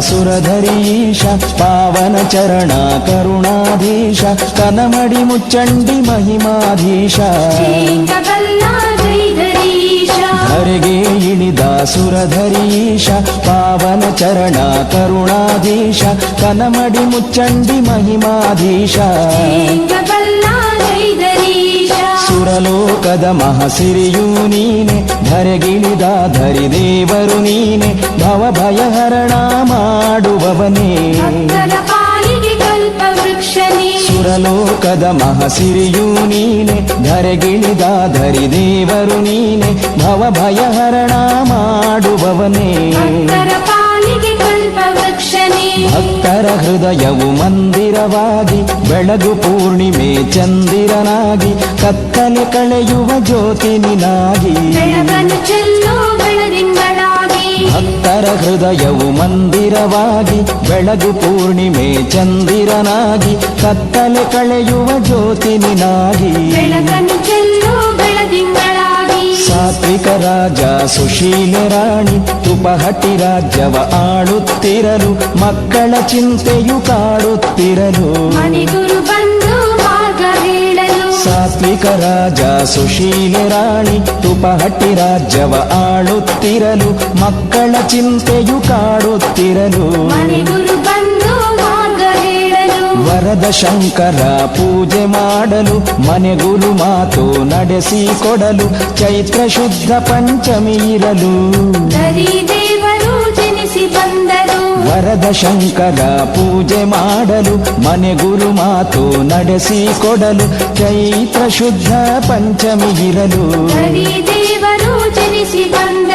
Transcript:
ಸುರಧರೀಶ ಪಾವನ ಚರಣ ಕರುಣಾಧೀಶ ಕನಮಡಿ ಮುಚ್ಚಂಡಿ ಮಹಿಮಾಧೀಶ. ಧರೆಗೆ ಇಳಿದ ಸುರಧರೀಶ ಪಾವನ ಚರಣ ಕರುಣಾಧೀಶ ಕನಮಡಿ ಮುಚ್ಚಂಡಿ ಮಹಿಮಾಧೀಶ. ಶ್ರೀಕಬಲ್ಲ ಸುರಲೋಕದ ಮಹಸಿರಿಯೂ ನೀನೆ ಧರೆಗಿಳಿದ ಧರಿದೇವರು ನೀನೆ ಭವ ಭಯಹರಣ ಮಾಡುವವನೇ. ಭಕ್ತರ ಪಾಲಿಗೆ ಕಲ್ಪ ವೃಕ್ಷನೇ. ಸುರಲೋಕದ ಮಹಸಿರಿಯೂ ನೀನೆ ಧರೆಗಿಳಿದ ಧರಿದೇವರು ನೀನೆ ಭವ ಭಯಹರಣ ಮಾಡುವವನೇ. ಭಕ್ತರ ಹೃದಯವು ಮಂದಿರವಾಗಿ ಬೆಳಗು ಪೂರ್ಣಿಮೆ ಚಂದಿರನಾಗಿ ಕತ್ತಲೆ ಕಳೆಯುವ ಜ್ಯೋತಿನಿನಾಗಿ. ಭಕ್ತರ ಹೃದಯವು ಮಂದಿರವಾಗಿ ಬೆಳಗು ಪೂರ್ಣಿಮೆ ಚಂದಿರನಾಗಿ ಕತ್ತಲೆ ಕಳೆಯುವ ಜ್ಯೋತಿ ಸುಶೀಲ ರಾಣಿ ತುಪಹಟಿ ರಾಜ್ಯವ ಆಳುತ್ತಿರಲು ಮಕ್ಕಳ ಚಿಂತೆಯು ಕಾಡುತ್ತಿರಲು ಮನೆಗುರು ಬಂದು ಮಾರ್ಗ ಹೇಳಲು ಸಾತ್ವಿಕ ರಾಜ ಸುಶೀಲ ರಾಣಿ ತುಪಹಟಿ ರಾಜ್ಯವ ಆಳುತ್ತಿರಲು ಮಕ್ಕಳ ಚಿಂತೆಯು ಕಾಡುತ್ತಿರಲು ಮನೆಗುರು ಬಂದು ಮಾರ್ಗ ಹೇಳಲು ವರದ ಶಂಕರ ಪೂಜೆ ಮಾಡಲು ಮನೆಗುರು ಮಾತು ನಡೆಸಿ ಕೊಡಲು ಚೈತ್ರ ಶುದ್ಧ ಪಂಚಮಿ ಇರಲು ಧರಿ ದೇವರು ಜನಿಸಿ ಬಂದರು ವರದ ಶಂಕರ ಪೂಜೆ ಮಾಡಲು ಮನೆಗುರು ಮಾತು ನಡೆಸಿ ಕೊಡಲು ಚೈತ್ರ ಶುದ್ಧ ಪಂಚಮಿ ಇರಲು ಧರಿ ದೇವರು ಜನಿಸಿ ಬಂದರು